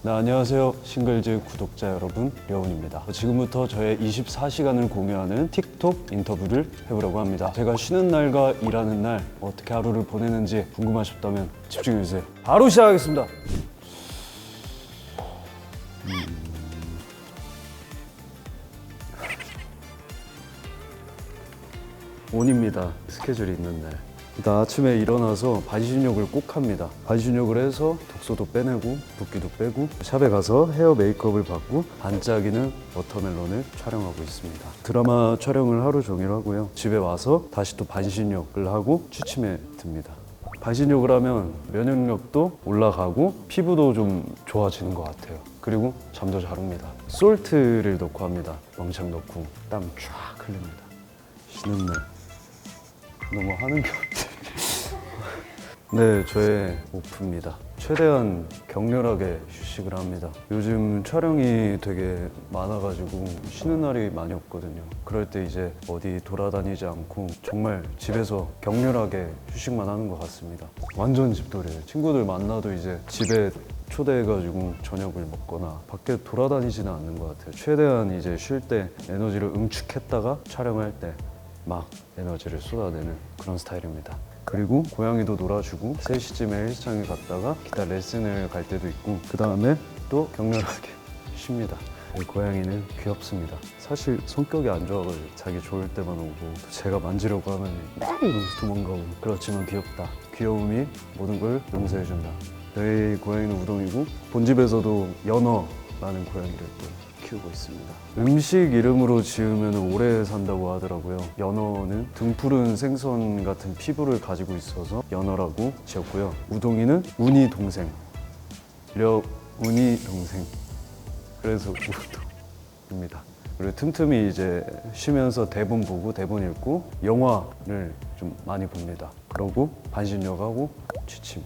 네, 안녕하세요. 싱글즈 구독자 여러분, 려운입니다. 지금부터 저의 24시간을 공유하는 틱톡 인터뷰를 해보려고 합니다. 제가 쉬는 날과 일하는 날 어떻게 하루를 보내는지 궁금하셨다면 집중해주세요. 바로 시작하겠습니다. 음. 온입니다. 스케줄이 있는 날. 일단 아침에 일어나서 반신욕을 꼭 합니다. 반신욕을 해서 독소도 빼내고 붓기도 빼고 샵에 가서 헤어 메이크업을 받고 반짝이는 워터멜론을 촬영하고 있습니다. 드라마 촬영을 하루 종일 하고요. 집에 와서 다시 또 반신욕을 하고 취침에 듭니다. 반신욕을 하면 면역력도 올라가고 피부도 좀 좋아지는 것 같아요. 그리고 잠도 잘 옵니다. 솔트를 넣고 합니다. 왕창 넣고 땀 쫙 흘립니다. 쉬는 날 너무 하는 게 없지. 네, 저의 오프입니다. 최대한 격렬하게 휴식을 합니다. 요즘 촬영이 되게 많아가지고 쉬는 날이 많이 없거든요. 그럴 때 이제 어디 돌아다니지 않고 정말 집에서 격렬하게 휴식만 하는 것 같습니다. 완전 집돌이에요. 친구들 만나도 이제 집에 초대해가지고 저녁을 먹거나 밖에 돌아다니지는 않는 것 같아요. 최대한 이제 쉴 때 에너지를 응축했다가 촬영할 때 막 에너지를 쏟아내는 그런 스타일입니다. 그리고 고양이도 놀아주고 3시쯤에 헬스장에 갔다가 기타 레슨을 갈 때도 있고 그 다음에 또 격렬하게 쉽니다. 이 고양이는 귀엽습니다. 사실 성격이 안 좋아가지고 자기 좋을 때만 오고 또 제가 만지려고 하면 막 이러면서 도망가고 그렇지만 귀엽다. 귀여움이 모든 걸 용서해준다. 저희 고양이는 우동이고 본집에서도 연어라는 고양이를 또 키우고 있습니다. 음식 이름으로 지으면 오래 산다고 하더라고요. 연어는 등푸른 생선 같은 피부를 가지고 있어서 연어라고 지었고요. 우동이는 운이 동생, 려 운이 동생. 그래서 우동입니다. 그리고 틈틈이 이제 쉬면서 대본 보고 대본 읽고 영화를 좀 많이 봅니다. 그러고 반신욕하고 취침.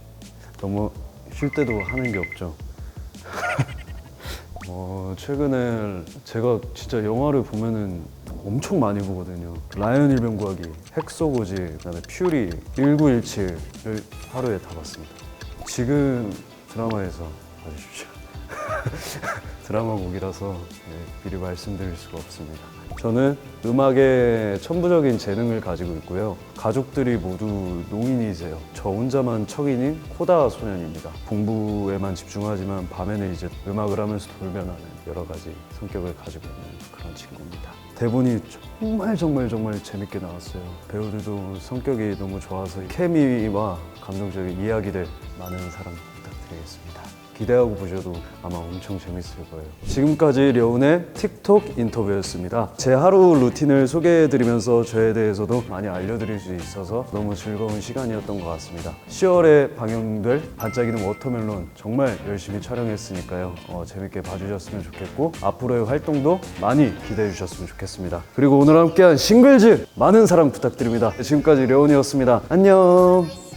너무 쉴 때도 하는 게 없죠. 어, 최근에 제가 진짜 영화를 보면은 엄청 많이 보거든요. 라이언 일병 구하기, 핵소고지, 그다음에 퓨리, 1917를 하루에 다 봤습니다. 지금 드라마에서 봐주십시오. 드라마 곡이라서 네, 미리 말씀드릴 수가 없습니다. 저는 음악에 천부적인 재능을 가지고 있고요. 가족들이 모두 농인이세요. 저 혼자만 척인인 코다 소년입니다. 공부에만 집중하지만 밤에는 이제 음악을 하면서 돌변하는 여러 가지 성격을 가지고 있는 그런 친구입니다. 대본이 정말 정말 정말 재밌게 나왔어요. 배우들도 성격이 너무 좋아서 케미와 감동적인 이야기들 많은 사랑 부탁드리겠습니다. 기대하고 보셔도 아마 엄청 재밌을 거예요. 지금까지 려운의 틱톡 인터뷰였습니다. 제 하루 루틴을 소개해드리면서 저에 대해서도 많이 알려드릴 수 있어서 너무 즐거운 시간이었던 것 같습니다. 10월에 방영될 반짝이는 워터멜론 정말 열심히 촬영했으니까요. 어, 재밌게 봐주셨으면 좋겠고 앞으로의 활동도 많이 기대해 주셨으면 좋겠습니다. 그리고 오늘 함께한 싱글즈 많은 사랑 부탁드립니다. 지금까지 려운이었습니다. 안녕.